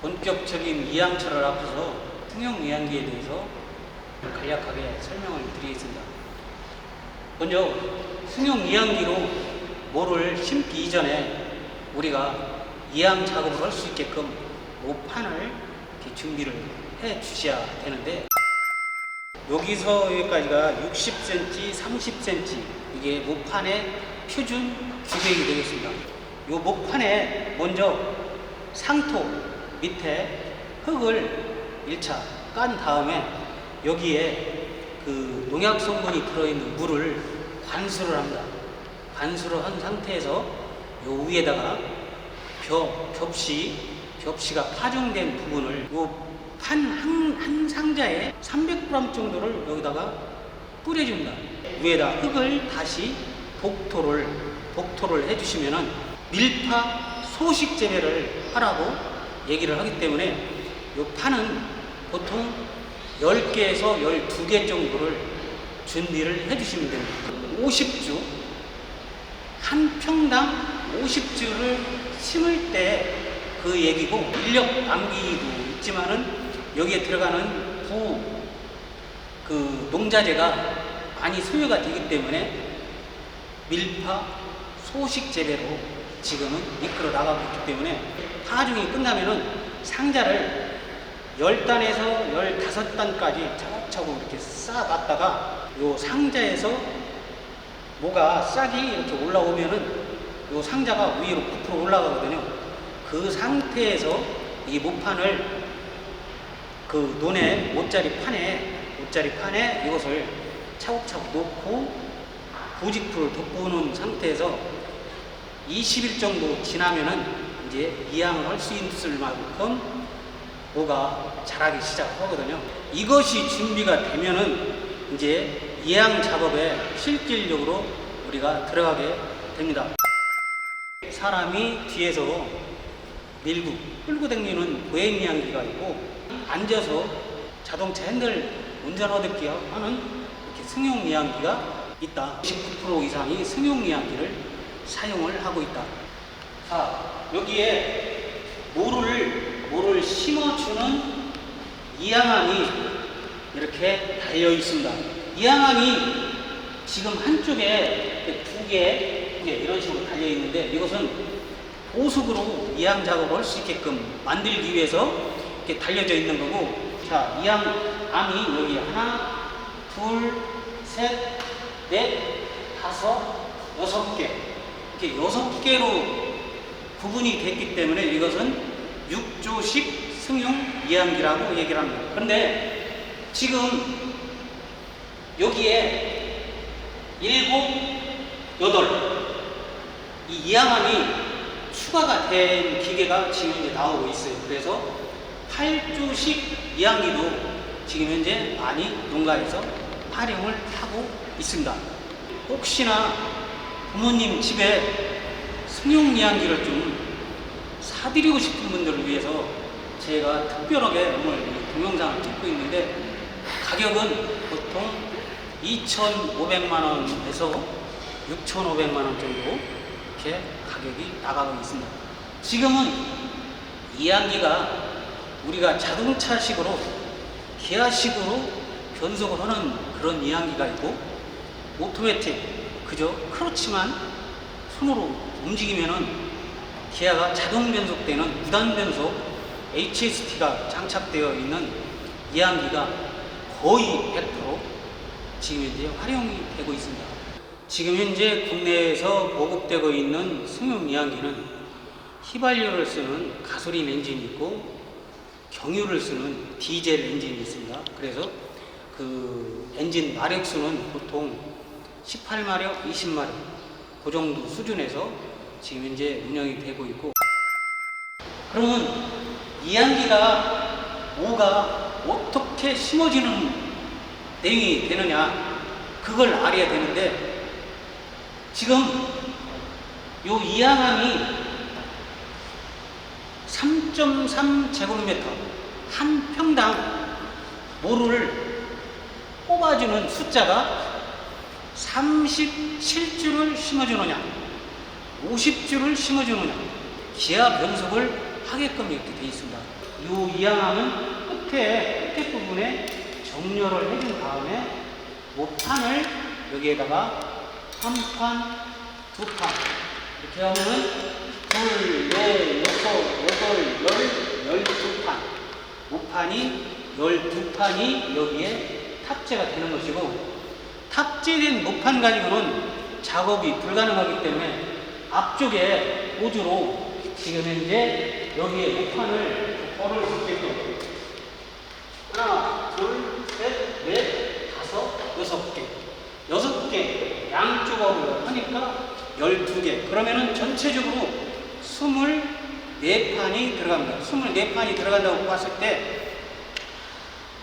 본격적인 이양철을 앞서서 승용 이양기에 대해서 간략하게 설명을 드리겠습니다. 먼저 승용 이양기로 모를 심기 이전에 우리가 이양 작업을 할 수 있게끔 모판을 준비를 해 주셔야 되는데 여기서 여기까지가 60cm, 30cm 이게 모판의 표준 규격이 되겠습니다. 이 모판에 먼저 상토 밑에 흙을 1차 깐 다음에 여기에 그 농약 성분이 들어있는 물을 관수를 합니다. 관수를 한 상태에서 요 위에다가 벽, 벽시, 벽시가 파종된 부분을 요판한 한 상자에 300g 정도를 여기다가 뿌려줍니다. 위에다 흙을 다시 복토를 복토를 해주시면은 밀파 소식 재배를 하라고 얘기를 하기 때문에 요 판은 보통 10개에서 12개 정도를 준비를 해주시면 됩니다. 50주 한 평당 50주를 심을 때 그 얘기고 인력 낭비도 있지만은 여기에 들어가는 부 그 농자재가 많이 소요가 되기 때문에 밀파 소식 재배로 지금은 이끌어 나가고 있기 때문에 파종이 끝나면은 상자를 10단에서 15단까지 차곡차곡 이렇게 쌓아놨다가 요 상자에서 뭐가 싹이 이렇게 올라오면은 요 상자가 위로 부풀어 올라가거든요. 그 상태에서 이 모판을 그 논의 옷자리 판에 옷자리 판에 이것을 차곡차곡 놓고 부직풀을 덮어놓은 상태에서 20일 정도 지나면은 이제 이양을 할 수 있을 만큼 뭐가 자라기 시작하거든요. 이것이 준비가 되면은 이제 이양 작업에 실질적으로 우리가 들어가게 됩니다. 사람이 뒤에서 밀고 끌고 다니는 보행 이양기가 있고 앉아서 자동차 핸들 운전하듯이 하는 이렇게 승용 이양기가 있다. 19% 이상이 승용 이양기를 사용을 하고 있다. 자, 여기에 모를, 모를 심어주는 이양함이 이렇게 달려 있습니다. 이양함이 지금 한쪽에 두 개, 두개 이런 식으로 달려 있는데 이것은 보석으로 이양 작업을 할수 있게끔 만들기 위해서 이렇게 달려져 있는 거고 자, 이양함이 여기 하나, 둘, 셋, 넷, 다섯, 여섯 개 이렇게 여섯 개로 구분이 됐기 때문에 이것은 육조식 승용 이양기라고 얘기를 합니다. 그런데 지금 여기에 일곱, 여덟 이 이양함이 추가가 된 기계가 지금 이제 나오고 있어요. 그래서 8조식 이양기도 지금 현재 많이 농가에서 활용을 하고 있습니다. 혹시나 부모님 집에 승용 이양기를 좀 사드리고 싶은 분들을 위해서 제가 특별하게 오늘 이 동영상을 찍고 있는데 가격은 보통 2,500만 원에서 6,500만 원 정도 이렇게 가격이 나가고 있습니다. 지금은 이양기가 우리가 자동차식으로 기아식으로 변속을 하는 그런 이양기가 있고 오토매틱 그저 크로치만 손으로 움직이면은 기아가 자동 변속되는 무단 변속 HST가 장착되어 있는 이양기가 거의 100% 지금 현재 활용이 되고 있습니다. 지금 현재 국내에서 보급되고 있는 승용 이양기는 휘발유를 쓰는 가솔린 엔진이 있고 경유를 쓰는 디젤 엔진이 있습니다. 그래서 그 엔진 마력수는 보통 18마력, 20마력 그 정도 수준에서 지금 현재 운영이 되고 있고. 그러면 이양기가 뭐가 어떻게 심어지는 내용이 되느냐 그걸 알아야 되는데 지금 요 이양함이 3.3 제곱미터 한 평당 모를 뽑아주는 숫자가 37주를 심어주느냐 50주를 심어주느냐 기아 변속을 하게끔 이렇게 되어 있습니다. 이 이양함은 끝에 끝에 부분에 정렬을 해준 다음에 모판을 여기에다가 한 판, 두 판 이렇게 하면은 둘, 넷, 여섯, 여덟, 열, 열두 판 모판이 열두 판이 여기에 탑재가 되는 것이고 탑재된 모판 가지고는 작업이 불가능하기 때문에 앞쪽에 오주로 지금 현재 여기에 모판을 걸을 수 있게끔 하나, 둘, 셋, 넷, 다섯, 여섯 개. 여섯 개 양쪽으로 하니까 열두 개. 그러면은 전체적으로 스물 네 판이 들어갑니다. 스물 네 판이 들어간다고 봤을 때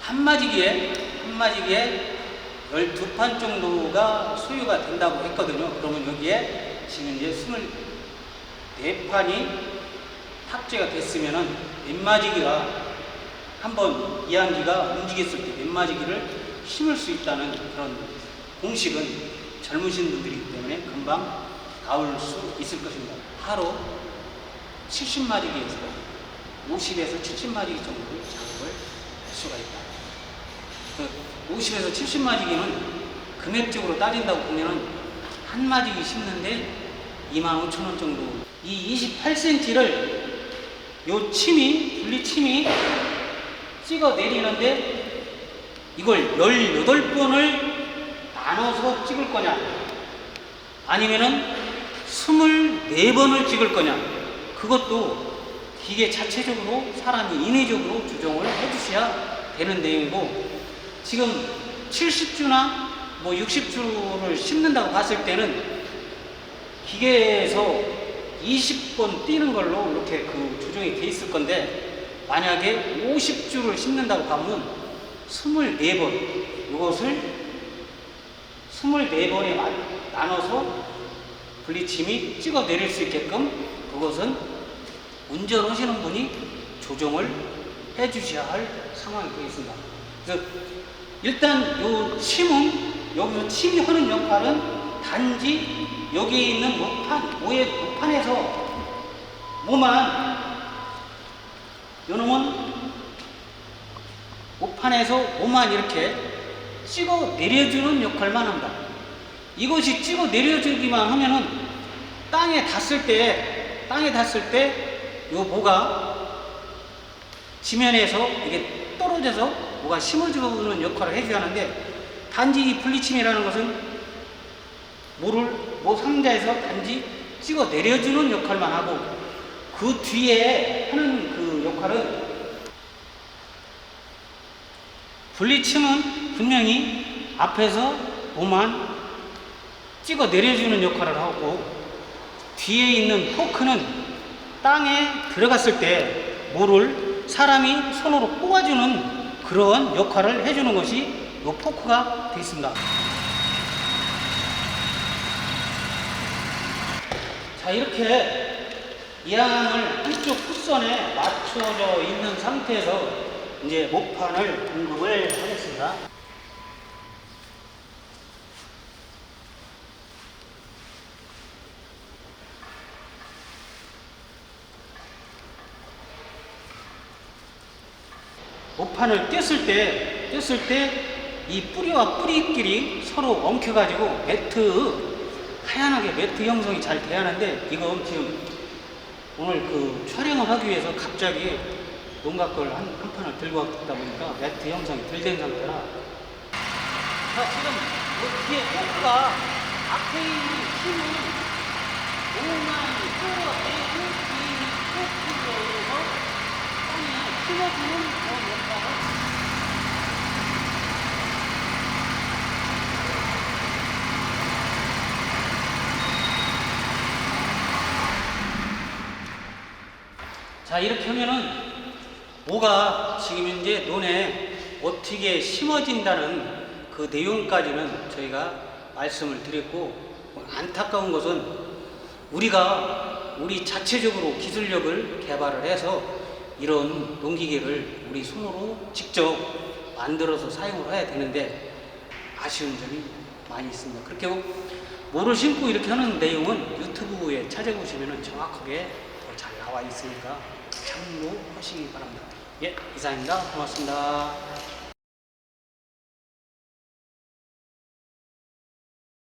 한마디기에 한마디기에 12판 정도가 소요가 된다고 했거든요. 그러면 여기에 지금 이제 24판이 탑재가 됐으면은 왼마지기가 한번 이항기가 움직였을 때 왼마지기를 심을 수 있다는 그런 공식은 젊으신 분들이기 때문에 금방 나올 수 있을 것입니다. 하루 70마지기에서 50에서 70마지기 정도를 작업을 할 수가 있다. 그 50에서 70마지기는 금액적으로 따진다고 보면은 한 마지기 심는데 2만 5천 원 정도. 이 28cm를 요 침이 분리 침이 찍어 내리는데 이걸 18번을 나눠서 찍을 거냐 아니면은 24번을 찍을 거냐 그것도 기계 자체적으로 사람이 인위적으로 조정을 해주셔야 되는 내용이고 지금 70주나 뭐 60주를 심는다고 봤을 때는 기계에서 20번 뛰는 걸로 이렇게 그 조정이 돼 있을 건데 만약에 50주를 심는다고 하면 24번 이것을 24번에 나눠서 분리침이 찍어 내릴 수 있게끔 그것은 운전하시는 분이 조정을 해 주셔야 할 상황이 되겠습니다. 그래서 일단 요 침은 여기서 침이 하는 역할은 단지 여기 있는 목판, 모의 목판에서 뭐만 요놈은 목판에서 뭐만 이렇게 찍어 내려주는 역할만 합니다. 이것이 찍어 내려주기만 하면은 땅에 닿았을 때, 땅에 닿았을 때 요 모가 지면에서 이게 떨어져서 뭐가 심어주는 역할을 해줘야 하는데 단지 이 분리침이라는 것은 모를 모 상자에서 단지 찍어 내려주는 역할만 하고 그 뒤에 하는 그 역할은 분리침은 분명히 앞에서 모만 찍어 내려주는 역할을 하고 뒤에 있는 포크는 땅에 들어갔을 때 모를 사람이 손으로 뽑아주는 그런 역할을 해주는 것이 이 포크가 되어 있습니다. 자 이렇게 이항함을 한쪽 쿠션에 맞춰져 있는 상태에서 이제 목판을 공급을 하겠습니다. 판을 뗐을 때, 뗐을 때 이 뿌리와 뿌리끼리 서로 엉켜가지고 매트, 하얀하게 매트 형성이 잘 돼야 하는데 이건 지금 오늘 그 촬영을 하기 위해서 갑자기 뭔가 걸 한, 한 판을 들고 왔다 보니까 매트 형성이 덜 된 상태라. 자 지금 이 뒤에 포크가 앞에 있는 힘을 오만 끌어내고 있는 포크로 땅에 심어주는 그런 역할을 자 이렇게 하면은 뭐가 지금 현재 논에 어떻게 심어진다는 그 내용까지는 저희가 말씀을 드렸고 안타까운 것은 우리가 우리 자체적으로 기술력을 개발을 해서 이런 농기계를 우리 손으로 직접 만들어서 사용을 해야 되는데 아쉬운 점이 많이 있습니다. 그렇게 모를 심고 이렇게 하는 내용은 유튜브에 찾아보시면 정확하게 나와 있으니까 참고 하시기 바랍니다. 예, 이상입니다. 고맙습니다.